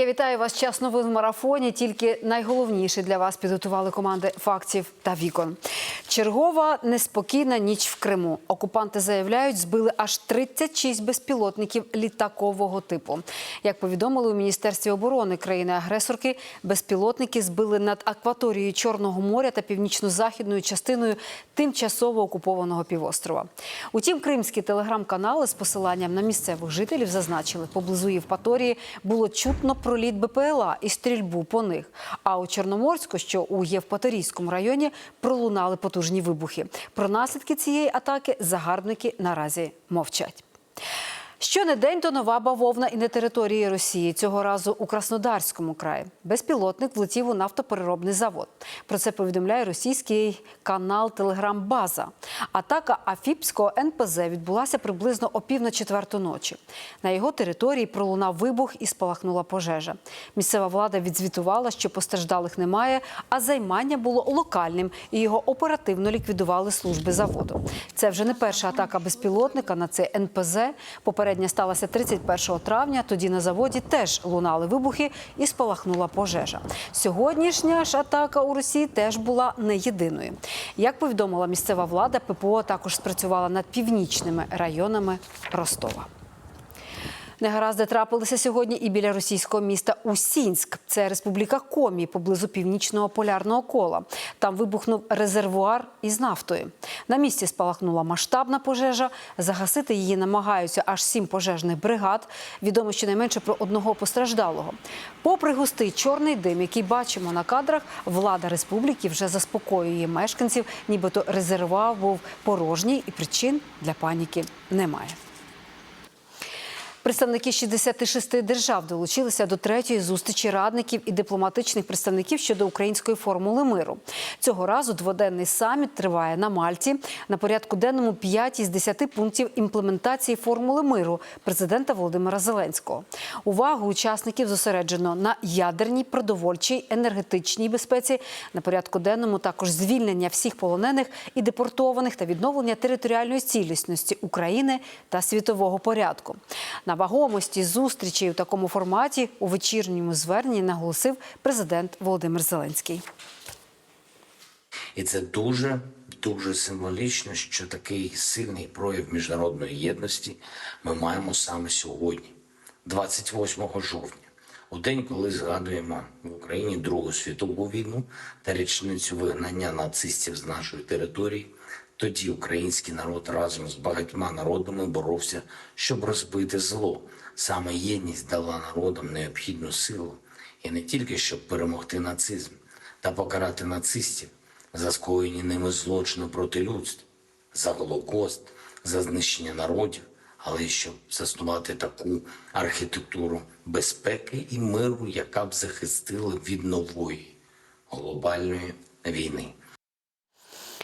Я вітаю вас. Час новин в марафоні. Тільки найголовніше для вас підготували команди фактів та вікон. Чергова неспокійна ніч в Криму. Окупанти заявляють, збили аж 36 безпілотників літакового типу. Як повідомили у міністерстві оборони країни-агресорки, безпілотники збили над акваторією Чорного моря та північно-західною частиною тимчасово окупованого півострова. Утім, кримські телеграм-канали з посиланням на місцевих жителів зазначили, поблизу Євпаторії було чутно проліт БПЛА і стрільбу по них. А у Чорноморську, що у Євпаторійському районі, пролунали потужні вибухи. Про наслідки цієї атаки загарбники наразі мовчать. Щонедень то нова бавовна і на території Росії. Цього разу у Краснодарському краї. Безпілотник влетів у нафтопереробний завод. Про це повідомляє російський канал Телеграм База. Атака Афіпського НПЗ відбулася приблизно о пів на четверту ночі. На його території пролунав вибух і спалахнула пожежа. Місцева влада відзвітувала, що постраждалих немає, а займання було локальним і його оперативно ліквідували служби заводу. Це вже не перша атака безпілотника на цей НПЗ. Попередня сталася 31 травня. Тоді на заводі теж лунали вибухи і спалахнула пожежа. Сьогоднішня ж атака у Росії теж була не єдиною. Як повідомила місцева влада, ППО також спрацювала над північними районами Ростова. Негаразди трапилися сьогодні і біля російського міста Усінськ. Це республіка Комі поблизу північного полярного кола. Там вибухнув резервуар із нафтою. На місці спалахнула масштабна пожежа. Загасити її намагаються аж сім пожежних бригад. Відомо щонайменше про одного постраждалого. Попри густий чорний дим, який бачимо на кадрах, влада республіки вже заспокоює мешканців, нібито резервуар був порожній і причин для паніки немає. Представники 66 держав долучилися до третьої зустрічі радників і дипломатичних представників щодо української формули миру. Цього разу дводенний саміт триває на Мальті. На порядку денному 5 із 10 пунктів імплементації формули миру президента Володимира Зеленського. Увагу учасників зосереджено на ядерній, продовольчій, енергетичній безпеці. На порядку денному також звільнення всіх полонених і депортованих та відновлення територіальної цілісності України та світового порядку. На вагомості зустрічі у такому форматі у вечірньому зверненні наголосив президент Володимир Зеленський. І це дуже дуже символічно, що такий сильний прояв міжнародної єдності ми маємо саме сьогодні, 28 жовтня, у день, коли згадуємо в Україні Другу світову війну та річницю вигнання нацистів з нашої території. Тоді український народ разом з багатьма народами боровся, щоб розбити зло. Саме єдність дала народам необхідну силу, і не тільки щоб перемогти нацизм та покарати нацистів за скоєні ними злочини проти людства, за голокост, за знищення народів, але й щоб заснувати таку архітектуру безпеки і миру, яка б захистила від нової глобальної війни.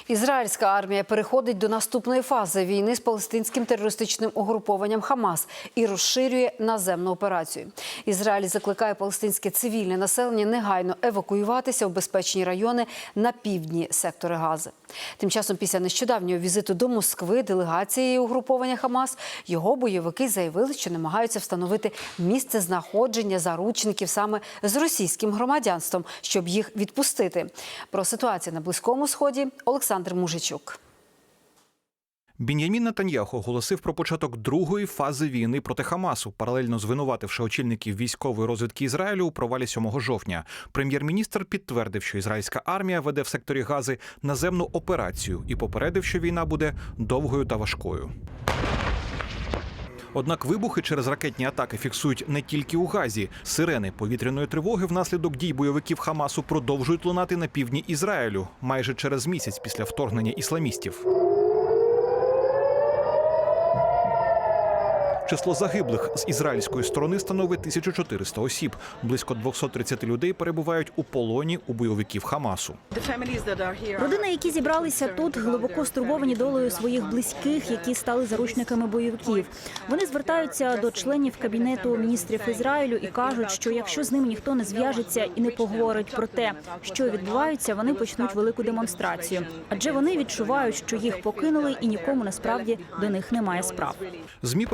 Ізраїльська армія переходить до наступної фази війни з палестинським терористичним угрупованням Хамас і розширює наземну операцію. Ізраїль закликає палестинське цивільне населення негайно евакуюватися в безпечні райони на півдні сектори Гази. Тим часом, після нещодавнього візиту до Москви делегацією угруповання Хамас його бойовики заявили, що намагаються встановити місце знаходження заручників саме з російським громадянством, щоб їх відпустити. Про ситуацію на близькому сході Олександр Мужичук. Бін'ямін Натаньяху оголосив про початок другої фази війни проти Хамасу, паралельно звинувативши очільників військової розвідки Ізраїлю у провалі 7 жовтня. Прем'єр-міністр підтвердив, що ізраїльська армія веде в секторі Гази наземну операцію і попередив, що війна буде довгою та важкою. Однак вибухи через ракетні атаки фіксують не тільки у Газі. Сирени повітряної тривоги внаслідок дій бойовиків Хамасу продовжують лунати на півдні Ізраїлю майже через місяць після вторгнення ісламістів. Число загиблих з ізраїльської сторони становить 1400 осіб. Близько 230 людей перебувають у полоні у бойовиків Хамасу. Родини, які зібралися тут, глибоко стурбовані долею своїх близьких, які стали заручниками бойовиків. Вони звертаються до членів кабінету міністрів Ізраїлю і кажуть, що якщо з ними ніхто не зв'яжеться і не поговорить про те, що відбувається, вони почнуть велику демонстрацію. Адже вони відчувають, що їх покинули, і нікому насправді до них немає справ. Змі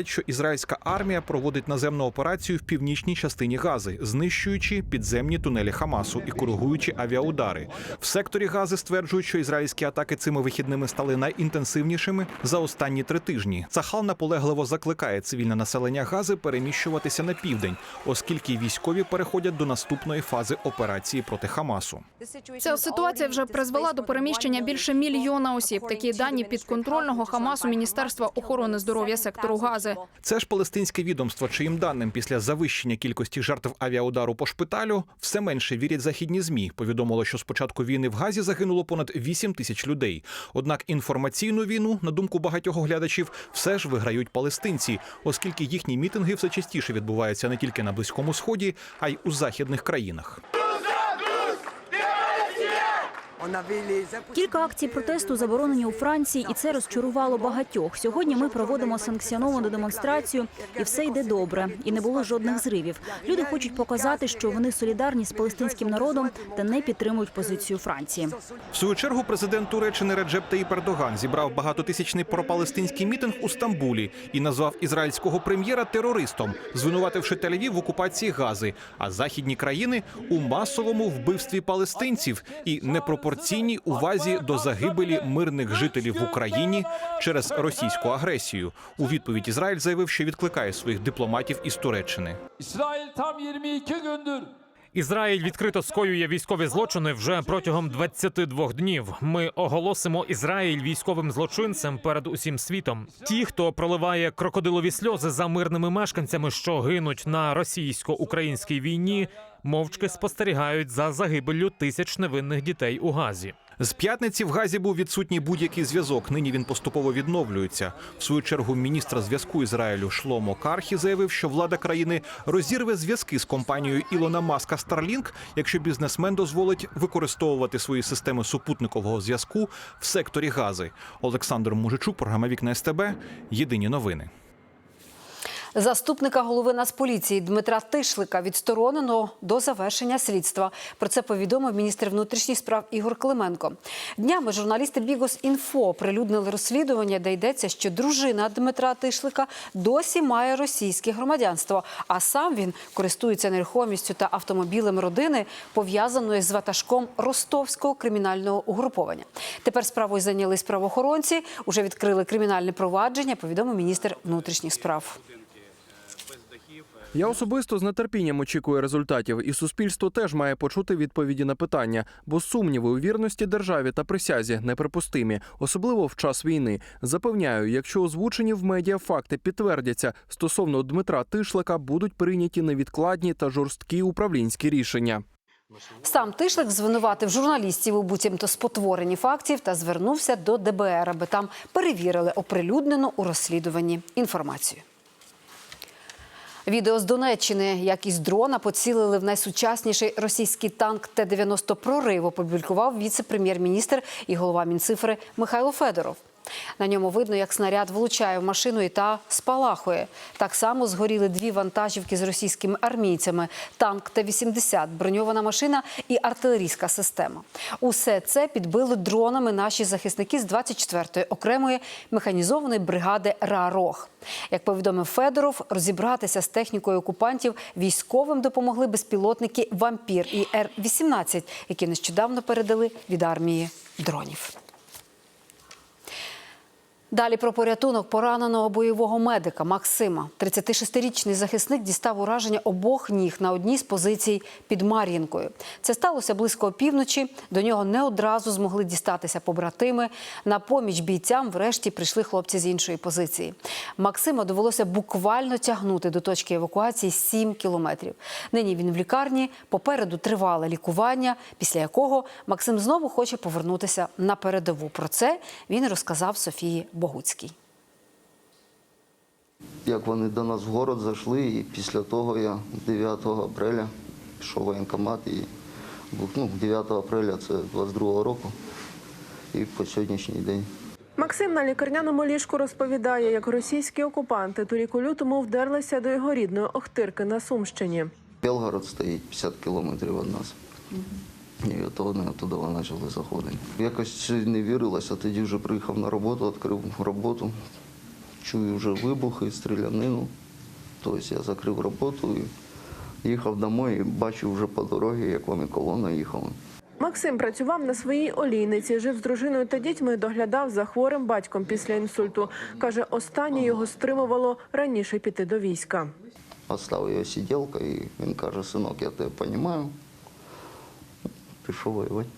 повідомляють, що ізраїльська армія проводить наземну операцію в північній частині Гази, знищуючи підземні тунелі Хамасу і коригуючи авіаудари. В секторі Гази стверджують, що ізраїльські атаки цими вихідними стали найінтенсивнішими за останні три тижні. Цахал наполегливо закликає цивільне населення Гази переміщуватися на південь, оскільки військові переходять до наступної фази операції проти Хамасу. Ця ситуація вже призвела до переміщення більше мільйона осіб. Такі дані підконтрольного Хамасу Міністерства охорони здоров'я сектору Гази. Це ж палестинське відомство, чиїм даним після завищення кількості жертв авіаудару по шпиталю все менше вірять західні змі. Повідомило, що з початку війни в Газі загинуло понад 8 тисяч людей. Однак інформаційну війну, на думку багатьох глядачів, все ж виграють палестинці, оскільки їхні мітинги все частіше відбуваються не тільки на близькому сході, а й у західних країнах. Кілька акцій протесту заборонені у Франції, і це розчарувало багатьох. Сьогодні ми проводимо санкціоновану демонстрацію, і все йде добре. І не було жодних зривів. Люди хочуть показати, що вони солідарні з палестинським народом та не підтримують позицію Франції. В свою чергу президент Туреччини Реджеп Таїп Ердоган зібрав багатотисячний пропалестинський мітинг у Стамбулі і назвав ізраїльського прем'єра терористом, звинувативши Тель-Авів в окупації Гази, а західні країни у масовому вбивстві палестинців і непропорційній увазі до загибелі мирних жителів в Україні через російську агресію. У відповідь Ізраїль заявив, що відкликає своїх дипломатів із Туреччини. İsrail tam 22 gündür Ізраїль відкрито скоює військові злочини вже протягом 22 днів. Ми оголосимо Ізраїль військовим злочинцем перед усім світом. Ті, хто проливає крокодилові сльози за мирними мешканцями, що гинуть на російсько-українській війні, мовчки спостерігають за загибеллю тисяч невинних дітей у Газі. З п'ятниці в Газі був відсутній будь-який зв'язок. Нині він поступово відновлюється. В свою чергу міністр зв'язку Ізраїлю Шломо Кархі заявив, що влада країни розірве зв'язки з компанією Ілона Маска Starlink, якщо бізнесмен дозволить використовувати свої системи супутникового зв'язку в секторі Гази. Олександр Мужичук, програма Вікна СТБ. Єдині новини. Заступника голови Нацполіції Дмитра Тишлика відсторонено до завершення слідства. Про це повідомив міністр внутрішніх справ Ігор Клименко. Днями журналісти Бігос Інфо прилюднили розслідування, де йдеться, що дружина Дмитра Тишлика досі має російське громадянство, а сам він користується нерухомістю та автомобілем родини, пов'язаної з ватажком ростовського кримінального угруповання. Тепер справою зайнялись правоохоронці, уже відкрили кримінальне провадження. Повідомив міністр внутрішніх справ. Я особисто з нетерпінням очікую результатів, і суспільство теж має почути відповіді на питання, бо сумніви у вірності державі та присязі неприпустимі, особливо в час війни. Запевняю, якщо озвучені в медіа факти підтвердяться стосовно Дмитра Тишлика, будуть прийняті невідкладні та жорсткі управлінські рішення. Сам Тишлик звинуватив журналістів у буцімто спотворенні фактів та звернувся до ДБР, аби там перевірили оприлюднену у розслідуванні інформацію. Відео з Донеччини, як із дрона поцілили в найсучасніший російський танк Т-90 «Прорив», опублікував віце-прем'єр-міністр і голова Мінцифри Михайло Федоров. На ньому видно, як снаряд влучає в машину і та спалахує. Так само згоріли дві вантажівки з російськими армійцями, танк Т-80, броньована машина і артилерійська система. Усе це підбили дронами наші захисники з 24-ї окремої механізованої бригади «Ра-Рог». Як повідомив Федоров, розібратися з технікою окупантів військовим допомогли безпілотники «Вампір» і Р-18, які нещодавно передали від армії дронів. Далі про порятунок пораненого бойового медика Максима. 36-річний захисник дістав ураження обох ніг на одній з позицій під Мар'їнкою. Це сталося близько опівночі. До нього не одразу змогли дістатися побратими. На поміч бійцям врешті прийшли хлопці з іншої позиції. Максима довелося буквально тягнути до точки евакуації 7 кілометрів. Нині він в лікарні. Попереду тривале лікування, після якого Максим знову хоче повернутися на передову. Про це він розказав Софії Богуцькій. Як вони до нас в город зайшли, і після того я 9 апреля пішов в воєнкомат і ну, 9 апреля це 22 року і по сьогоднішній день. Максим на лікарняному ліжку розповідає, як російські окупанти торік у лютому вдерлися до його рідної Охтирки на Сумщині. Белгород стоїть 50 кілометрів від нас. І от вони туди почали заходити. Якось не вірилося, тоді вже приїхав на роботу, відкрив роботу, чую вже вибухи, стрілянину. Тобто я закрив роботу і їхав домой і бачив вже по дорозі, як вони колона їхали. Максим працював на своїй олійниці, жив з дружиною та дітьми, доглядав за хворим батьком після інсульту. Каже, останнє його стримувало раніше піти до війська. Оставив його сиділка, і він каже, синок, я тебе розумію. Пішов воювати.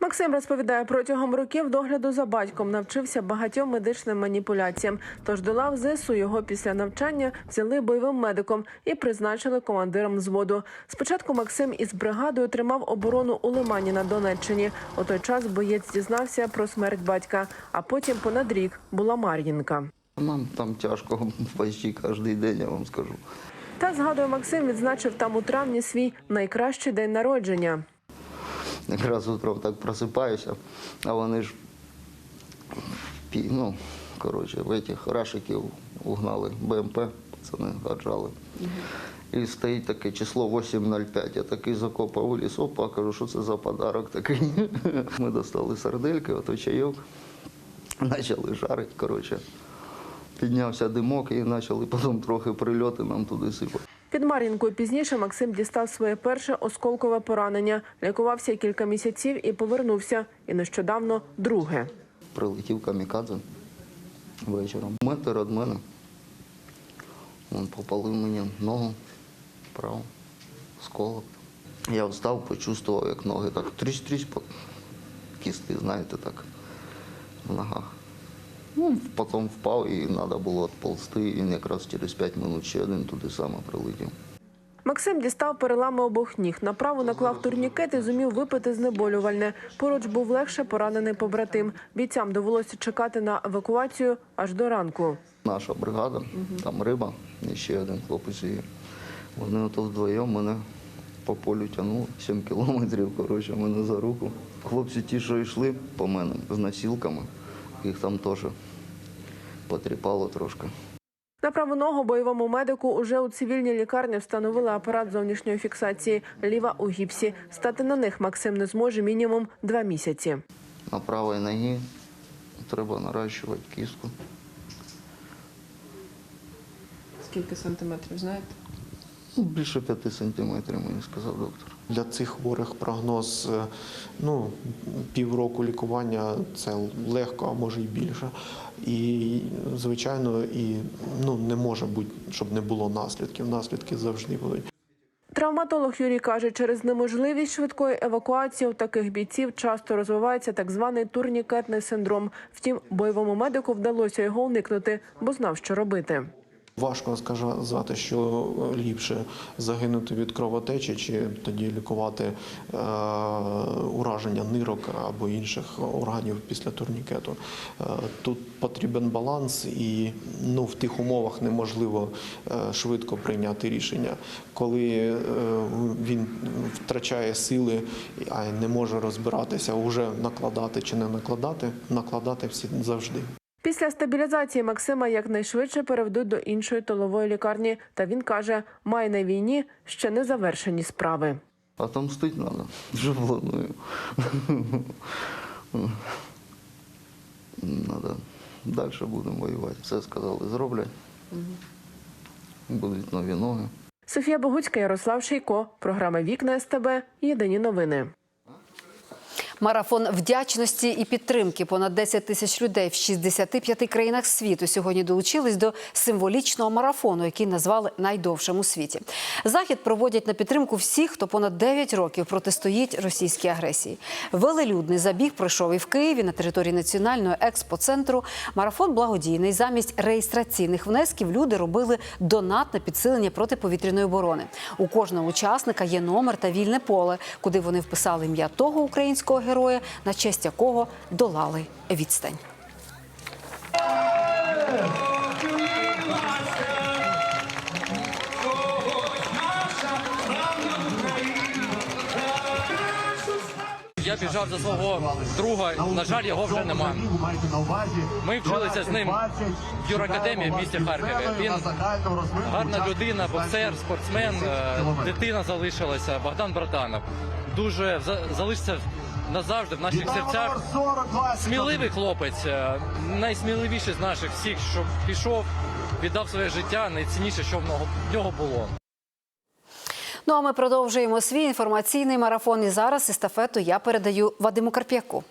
Максим розповідає, протягом років догляду за батьком навчився багатьом медичним маніпуляціям. Тож до лав ЗСУ його після навчання взяли бойовим медиком і призначили командиром взводу. Спочатку Максим із бригадою тримав оборону у Лимані на Донеччині. У той час боєць дізнався про смерть батька, а потім понад рік була Мар'їнка. Нам там тяжко почти кожен день, я вам скажу. Та згадує Максим, відзначив там у травні свій найкращий день народження. Якраз утром так просипаюся, а вони ж ну, коротше, в этих рашиків угнали БМП, пацани отжали. І стоїть таке число 8.05. Я такий закопав у ліс, опа, кажу, що це за подарок такий. Ми достали сардельки, ото чайок, почали жарити, коротше. Піднявся димок і почали потім трохи прильоти нам туди сипати. Під Мар'їнкою пізніше Максим дістав своє перше осколкове поранення. Лікувався кілька місяців і повернувся. І нещодавно друге. прилетів камікадзе вечором. Метр від мене. Він попалив мені ногу праву, сколок. Я встав, почувствував, як ноги так трісь-трісь по кістки, знаєте, так, в ногах. Ну, потім впав і треба було відползти. І він якраз через 5 минут ще один туди саме прилетів. Максим дістав перелами обох ніг. На праву наклав турнікет і зумів випити знеболювальне. Поруч був легше поранений побратим. Бійцям довелося чекати на евакуацію аж до ранку. Наша бригада, там риба, і ще один хлопець є. Вони ото вдвоєм мене по полю тягнули 7 кілометрів, коротше, мене за руку. Хлопці ті, що йшли по мене з носілками, їх там теж потріпало трошки. На праву ногу бойовому медику уже у цивільній лікарні встановили апарат зовнішньої фіксації. Ліва у гіпсі. Стати на них Максим не зможе мінімум два місяці. На правій ногі треба наращувати кістку. Скільки сантиметрів знаєте? Ну, Більше 5 сантиметрів, мені сказав доктор. Для цих хворих прогноз е, ну, півроку лікування це легко, а може й більше. І, звичайно, і ну, не може бути, щоб не було наслідків. Наслідки завжди будуть. Травматолог Юрій каже, через неможливість швидкої евакуації у таких бійців часто розвивається так званий турнікетний синдром. Втім, бойовому медику вдалося його уникнути, бо знав, що робити. Важко сказати, що ліпше загинути від кровотечі, чи тоді лікувати е, ураження нирок або інших органів після турнікету. Е, тут потрібен баланс, і ну, в тих умовах неможливо е, швидко прийняти рішення. Коли він втрачає сили, а не може розбиратися, вже накладати чи не накладати, накладати всі завжди. Після стабілізації Максима якнайшвидше переведуть до іншої тилової лікарні. Та він каже, має на війні ще не завершені справи. Отомстити треба. Планую. Надо. Далі будемо воювати. Все сказали, зроблять. Будуть нові ноги. Софія Богуцька, Ярослав Шейко. Програма Вікна СТБ. Єдині новини. Марафон вдячності і підтримки. Понад 10 тисяч людей в 65 країнах світу сьогодні долучились до символічного марафону, який назвали найдовшим у світі. Захід проводять на підтримку всіх, хто понад 9 років протистоїть російській агресії. Велелюдний забіг пройшов і в Києві на території національного експоцентру. Марафон благодійний. Замість реєстраційних внесків люди робили донат на підсилення протиповітряної оборони. У кожного учасника є номер та вільне поле, куди вони вписали ім'я того українського Героя, на честь якого долали відстань. Я біжав за свого друга. На жаль, його вже нема. Ми вчилися з ним в юракадемії в місті Харкові. Він гарна людина, боксер, спортсмен, е, дитина залишилася. Богдан Братанов дуже залишиться назавжди в наших серцях. Сміливий хлопець, е, найсміливіший з наших всіх, що пішов, віддав своє життя. Найцінніше, що в нього- в нього було. Ну а ми продовжуємо свій інформаційний марафон. І зараз естафету я передаю Вадиму Карп'яку.